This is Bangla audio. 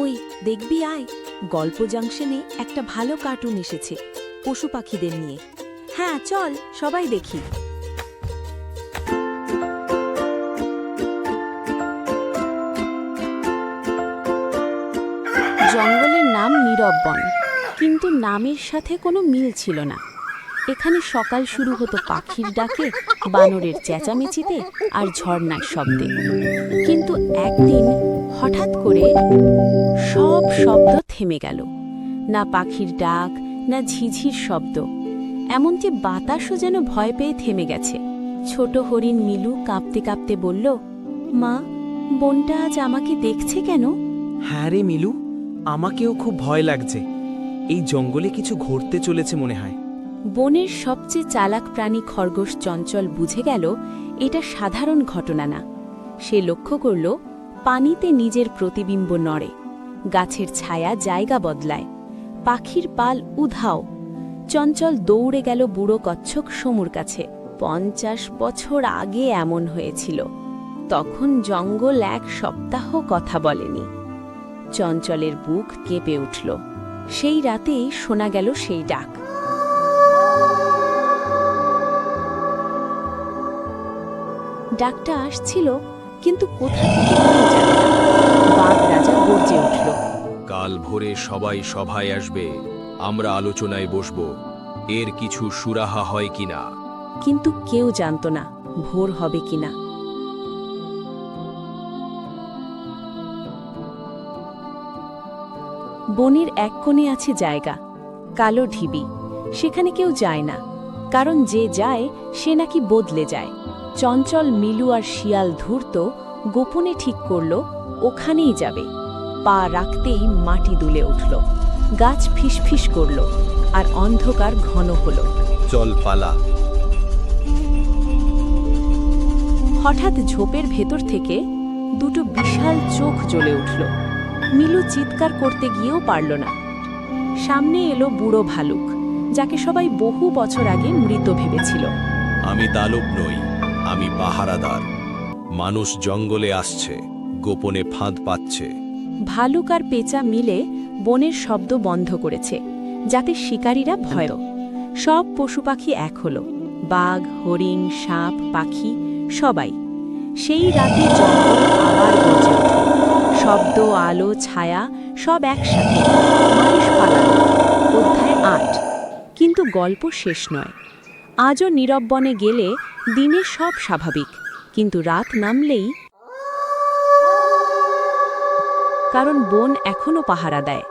ওই, দেখবি আয়। গল্প জাংশনে একটা ভালো কার্টুন এসেছে, পশু পাখিদের নিয়ে। হ্যাঁ চল, সবাই দেখি। জঙ্গলের নাম নীরব বন, কিন্তু নামের সাথে কোনো মিল ছিল না। এখানে সকাল শুরু হতো পাখির ডাকে, বানরের চেঁচামেচিতে আর ঝর্ণার শব্দে। কিন্তু একদিন হঠাৎ করে সব শব্দ থেমে গেল। না পাখির ডাক না ঝিঝির শব্দ। এমনকি বাতাসও যেন ভয় পেয়ে থেমে গেছে। ছোট হরিণ মিলু কাঁপতে কাঁপতে বলল মা বোনটা আজ আমাকে দেখছে কেন? হ্যাঁ রে মিলু আমাকেও খুব ভয় লাগছে। এই জঙ্গলে কিছু ঘটতে চলেছে মনে হয়। বনের সবচেয়ে চালাক প্রাণী খরগোশ চঞ্চল বুঝে গেল এটা সাধারণ ঘটনা না। সে লক্ষ্য করল পানিতে নিজের প্রতিবিম্ব নড়ে। গাছের ছায়া জায়গা বদলায়। পাখির পাল উধাও। চঞ্চল দৌড়ে গেল বুড়ো কচ্ছক সমুর কাছে। পঞ্চাশ বছর আগে এমন হয়েছিল। তখন জঙ্গল এক সপ্তাহ কথা বলেনি। চঞ্চলের বুক কেঁপে উঠল। সেই রাতেই শোনা গেল সেই ডাক। ডাকটা আসছিল কিন্তু কোথা থেকে জানে না। বাঘ রাজা গর্জে উঠল। কাল ভোরে সবাই সভায় আসবে আমরা আলোচনায় বসব এর কিছু সুরাহা হয় কিনা? কিন্তু কেউ জানত না ভোর হবে কিনা। বনের এক কোণে আছে জায়গা কালো ঢিবি। সেখানে কেউ যায় না কারণ যে যায় সে নাকি বদলে যায়। চঞ্চল মিলু আর শিয়াল ধূর্ত গোপনে ঠিক করল ওখানেই যাবে। পা রাখতেই মাটি দুলে উঠল। গাছ ফিসফিস করল আর অন্ধকার ঘন হলো। চল পালা। হঠাৎ ঝোপের ভেতর থেকে দুটো বিশাল চোখ জ্বলে উঠল। মিলু চিৎকার করতে গিয়েও পারল না। সামনে এলো বুড়ো ভালুক যাকে সবাই বহু বছর আগে মৃত ভেবেছিল। আমি দানব নই। আমি পাহারাদার। মানুষ জঙ্গলে আসছে, গোপনে ফাঁদ পাচ্ছে। ভালুক আর পেঁচা মিলে বনের শব্দ বন্ধ করেছে, যাতে শিকারীরা ভয় সব পশু পাখি এক হলো, বাঘ, হরিণ, সাপ, পাখি, সবাই। সেই রাতে শব্দ, আলো, ছায়া সব একসাথে। মানুষ পালালো। অধ্যায় আট। কিন্তু গল্প শেষ নয়। আজও নীরব বনে গেলে দিনে সব স্বাভাবিক, কিন্তু রাত নামলেই কারণ বন এখনও পাহারা দেয়।